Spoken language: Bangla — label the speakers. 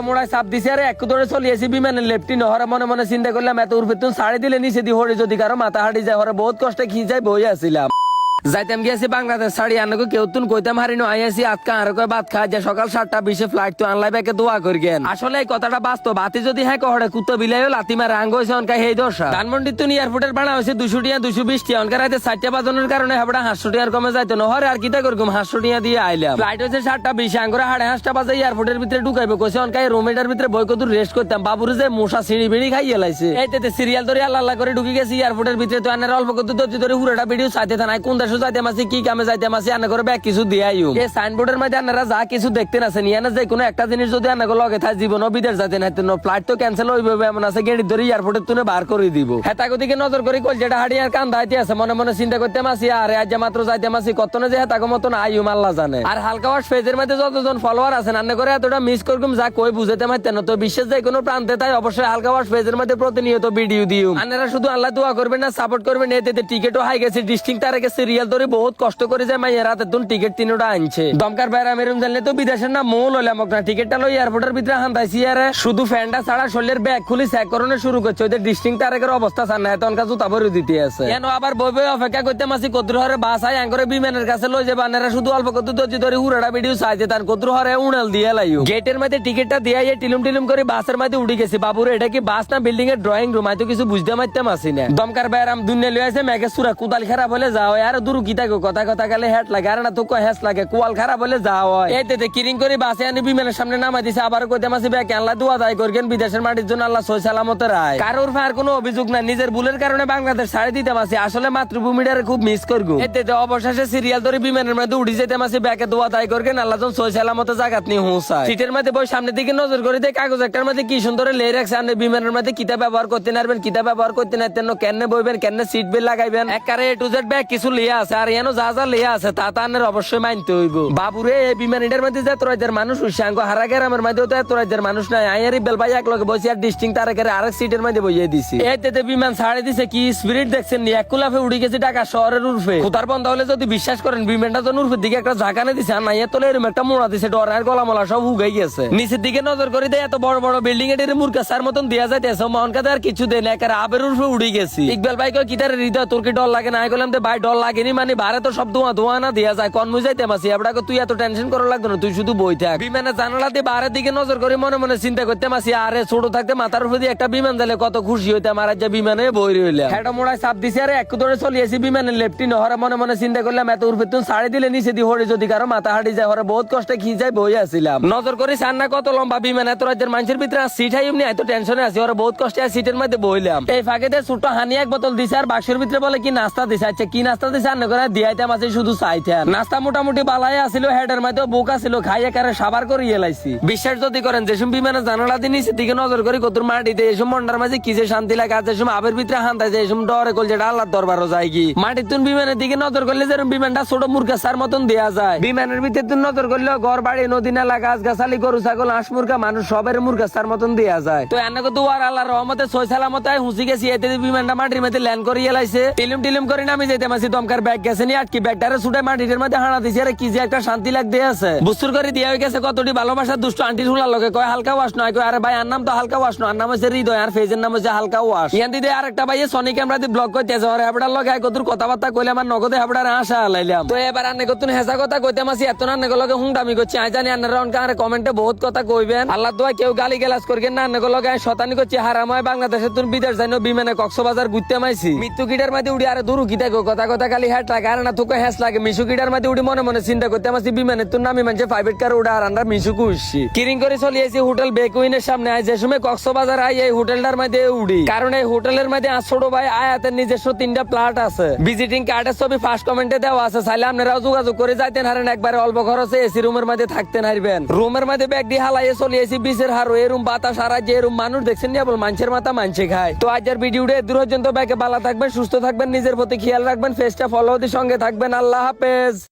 Speaker 1: মোড়ায় চাপ দিছে আরে, এক ধরে চলিয়েছি বিমানের লেফটি নহরে মনে মনে চিন্তা করলাম, এত উর্ফে তুমি সাড়ে দিলে নিচে দি হরে যদি কারও মাথা হাঁটি যায়, হরে বহুত কষ্টে খিঁচাই বই আসছিলাম যাইতাম গিয়েছি বাংলাদেশ ছাড়ি, আনকো কেউ তুন কইতাম হারিনো আইয়াছি আজকা আর কয় ভাত খাই, যে সকাল সাতটা বিশে ফ্লাইট তো আনলাই ব্যাকে দোয়া করি গেন আসলে এই কথাটা বাস্তব। হাতি যদি হ্যাঁ কহড়ে, কুত্তো বিলাইও লাতি মারে, আঙ্গ হয়েছে অনকা হেই দশা। ধানমন্ডি তুন এয়ারপোর্টের ভাড়া হয়েছে দুশো টিয়া, দুশো বিশ টিয়া, অনকা রাতে চারটা বাজানোর কারণে হাবড়া হাঁসশো টিয়ার কমে যাইতো। নহরে আর কিতা করকুম হাঁসশো টিয়া দিয়ে আইলাম। ফ্লাইট হয়েছে সাতটা বিশে, আঙ্গরে হাড়ে হাঁসটা বাজে এয়ারপোর্টের ভিতরে ঢুকাইবে, কইছে অনকা রুমেটার ভিতরে বই কত রেস্ট করতাম। বাবুরে যে মশা সিঁড়ি বিড়ি খাইয়ে লাইছে। এইতে সিরিয়াল ধরে আল্লাহ করে ঢুকে গেছি এয়ারপোর্টের ভিতরে তো আনার অল্প কত ধরে হুড়াটা ভিডিও সাথে থানায়, কোন দেশে যাইতে মাসি, কি কামে যাইতে মাসি, আনা করে ব্যাগ কিছু দিয়ে এই মধ্যে যা কিছু দেখতে না নিয়ে না যে কোনো একটা জিনিস যদি আনা লগে থাকে জীবন বিদেশ না ফ্লাইট তো ক্যান্সেল এমন আছে, গেড়ি ধরে এয়ারপোর্টের তুলে বার করে দিব। দিকে নজর কল যেটা কান দাইতে আছে, মনে মনে চিন্তা করতে মাসি আজ মাত্র যাইতে মাসি, কত না যে আল্লাহ জানে। আর হালকা ওয়াশ ফেজের মধ্যে যতজন ফলোয়ার আছেন আন্না করে এতটা মিস করকুম যা কই বুঝাতে পারতেন না, তো বিশ্বের যে কোনো প্রান্তে তাই অবশ্যই হালকা ওয়াশ ফেজের মধ্যে প্রতিনিয়ত ভিডিও দিও। আন্নারা শুধু আল্লাহ দোয়া করবেন না সাপোর্ট করবেন, এতে টিকিটও হাই গেছে ডিস্ট্রিক্ট তার আগে সিরিয়াল ধরে বহুত কষ্ট করে যায়, মাইয়া রাতে তুন টিকিট তিনটা আনছে। দমকার বাইরে মেরুম জানলে তো বিদেশের না মৌল হলে আমাকে না টিকিটটা লই এয়ারপোর্টের ভিতরে হান্দাইছি আরে শুধু ফ্যানটা ছাড়া শরীরের ব্যাগ খুলি চেক করানো শুরু করছে। ওদের ডিস্ট্রিক্ট তার আগের অবস্থা চান না এত অনকা জুতা ভরে দিতে আছে। কেন আবার বই বই অপেক্ষা করতে মাসি কদ্র হরে বাস আই আঙ্গরে বিমানের কাছে লই যাবে আনারা শুধু অল্প কত ধৈর্য ধরে উড়াটা ভিডিও চাইছে তার কদ্র হরে উড়াল দিয়ে লাইও। গেটের মধ্যে টিকিটটা দিয়ে আইয়ে টিলুম টিলুম করে বাসের মধ্যে উঠে গেছি। বাবুরে, এটা কি বাস না বিল্ডিং এর ড্রয়িং রুম আমি তো কিছু বুঝতে পারতাম মাসি না। দমকার বাইরাম দুনিয়া লই আছে মেঘে সুরা কুদাল খারাপ হলে যাও আর কি থাকো কথা কথা গেলে হেট লাগে আর না তো হ্যাস লাগে কোয়াল খারাপ হলে যাও এই তে কিরিং করে বাসে আনি বিমানের সামনে নামাই দিছে আবার কইতে মাসি ব্যাগ আল্লাহ দোয়া দায় করবেন বিদেশের মাটির জন্য আল্লাহ সই সালামতে রায়। কারোর ফার কোনো অভিযোগ নাই নিজের ভুলের কারণে বাংলাদেশ ছাড়ে দিতে মাসি আসলে মাতৃভূমিটারে খুব মিস করব এতে অবশেষে সিরিয়াল ধরে বিমানের মধ্যে উঠি যেতে মাসি ব্যাগে দোয়া দায় করবেন আল্লাহ যখন সই সালামতে জাগাত নিয়ে হুঁসায় সিটের মধ্যে বই সামনের দিকে নজর করে দেয় কাগজ একটার মধ্যে কি সুন্দর লে রাখছে আপনি বিমানের মধ্যে কিতাব ব্যবহার করতে নারবেন কিতাব ব্যবহার করতে নারতেন কেন বইবেন কেন সিট বেল লাগাইবেন? একারে এ টু জেড ব্যাগ কিছু লিয়া আছে, আর এনো যা যা লিয়া আছে, তা তা আপনার অবশ্যই মানতে হইব। বাবুরে, এই বিমানিটার মধ্যে যে তোরাইদের মানুষ উৎসাঙ্গ হারা গ্রামের মধ্যে তো তোরাইদের মানুষ নাই। আইয়ারি বেল ভাই এক লগে বসে আর ডিস্টিং তার একের আরেক সিটের মধ্যে বইয়ে দিছি। এতে বিমান ছাড়ে দিছে, কি স্পিরিট দেখছেন এক কুলাফে উড়ে গেছে ঢাকা শহরের উর্ফে। কোথার বন্ধ হলে যদি বিশ্বাস করেন, বিমানটা যখন উর্ফের দিকে একটা ঝাঁকানে দিছে, আর নাইয়া তোলে এরকম একটা মোড়া দিছে ডরার গলা মলা সব হুগাই গেছে। নিচের দিকে নজর করে দেয়, এত বড় বড় বিল্ডিং এর মূর্খা সার মতন দেয়া যাইতেছে মনকাতে আর কিছু দেয় না একের আবের উর্ফে উড়ে গেছি। ইকবাল ভাই কয় কিতারে হৃদয়, তোর কি ডর লাগে? না, আমি বললাম ভাই, ডর মানে বারে তো সব ধোঁয়া ধোঁয়া না দেয়া যায়। কন মুজাইতে মাসি তুই এত টেনশন করা লাগতো না, তুই শুধু বই থাক। বিমানে জানালা দিয়ে বারের দিকে নজর করে, মনে মনে চিন্তা করতে মাসি আরে ছোট থাকতে মাথার উপর একটা বিমান দিলে কত খুশি বিমানে বই হেটা মোড়ায় দিছে, আরে এক ধরে চলিয়েছি বিমানের লেফটি নহরে মনে মনে চিন্তা করলাম, এত তুমি দিলে নিচে দিয়ে হরে যদি কারও মাথা হাঁটি যায়, হরে বহুত কষ্টে খিঁচাই বই আসছিলাম নজর করে সান্না কত লম্বা বিমান, এত রাজ্যের মানুষের ভিতরে সিট হাই এমনি, এত টেনশনে আছি বহুত কষ্টে সিটের মধ্যে বইলাম। এই ফাঁকেতে ছোট হানি এক বোতল দিছে, আর বাক্সের ভিতরে বলে কি নাস্তা দিছে আচ্ছা কি নাস্তা দিছে আর করে শুধু নাস্তা মোটামুটি বালাই আসিল, হেডের খাই একারে সাবার করে বিশ্বাস যদি করেন যেসব বিমানে জানালা দিকে নজর করি মাটিতে এসব মন্ডার মাঝে কি যে শান্তি লাগে আবের ভিতরে যে এসব ডরে দরবারও যায় কি। মাটির তুন বিমানের দিকে নজর করলে যেরকম বিমানটা ছোট মুরগা সার মতন দেয়া যায়। বিমানের ভিতরে তুন নজর করলে ঘর, বাড়ি, নদী, নালা গাছ গাছালি গরু, ছাগল, হাঁস, মুরগা, মানুষ সবের মুরগা সার মতন দেয়া যায়। তো এনে তো আর আল্লাহর রহমতে ছয় সালামতে হুঁসি গেছি, এতে বিমানটা মাটির মধ্যে ল্যান্ড করে এলাইছে। টিলিম টিলিম করে নামি যেতে মাসি দমকার ব্যাগ গেছে নি, আটকি ব্যাগটারে ছুটে মাটির মধ্যে হানা দিছে। আরে কি যে একটা শান্তি লাগতে আছে। বুস্তুর করে দিয়া গেছে কতটি ভালোবাসা দুষ্ট আন্টি হুলার লোকে কয়, হালকা ওয়াশ নয়, কয়, আরে ভাই, আর নাম তো হালকা ওয়াশ নয়। আর নাম হচ্ছে হৃদয়, আর ফেজের নাম হচ্ছে হালকা ওয়াশ। ইয়ান দিদি আর একটা ভাই সনি ক্যামেরা দিয়ে ব্লগ করতেছে ওরে হাবড়ার লগে কতুর কথাবার্তা কইলে আমার নগদে হাবড়ার আশা লাইলাম তো এবার আন্নে কতুন হেসা কথা কইতে মাসি, এত না লগে হুংডামি করছি। আই জানি আন্নারা অনকা আরে কমেন্টে বহুত কথা কইবেন। আল্লাহ দোয়া কেউ গালি গালাজ করবেন না, আন্নে লগে শতানি করছি। হারাময় বাংলাদেশে তুমি বিদেশ যাইনো, বিমানে কক্সবাজার ঘুরতে মাইছি। মৃত্যু কিটার মধ্যে উড়ি, আরে দূর থাকো কথা কথা খালি হ্যাট লাগে, আর না তোকে হ্যাস লাগে। মিশু কিটার মধ্যে উড়ি মনে মনে চিন্তা করতে মাসি বিমানে তোর নামি মানছে প্রাইভেট কার উড়া আর আমরা মিশুকু উঠছি কিরিং করে চলে আইছি হোটেল বেকুইনের সামনে, আই যে সময় কক্সবাজার আই এই হোটেলটার মধ্যে উড়ি। কারণ এই হোটেলের মধ্যে আর ছোট ভাই আয়াতের নিজস্ব তিনটা প্লাট আছে। ভিজিটিং কার্ডের ছবি ফার্স্ট কমেন্টে দেওয়া আছে, চাইলে আপনারাও যোগাযোগ করে যাইতেন হারেন, একবারে অল্প খরচে এসি রুমের মধ্যে থাকতেন হারবেন রুমের মধ্যে ব্যাগ দিয়ে হালাইয়ে চলে আইছি বিচের হারো এরুম বাতাস আর যে এরুম মানুষ দেখছেন নি, বল মানুষের মাথা মানছে খায়। তো আজকের ভিডিওটা দূর পর্যন্ত ব্যাগে ভালো থাকবেন, সুস্থ থাকবেন, নিজের প্রতি খেয়াল রাখবেন ফেসটা ফলো দিয়ে সঙ্গে থাকবেন আল্লাহ হাফেজ।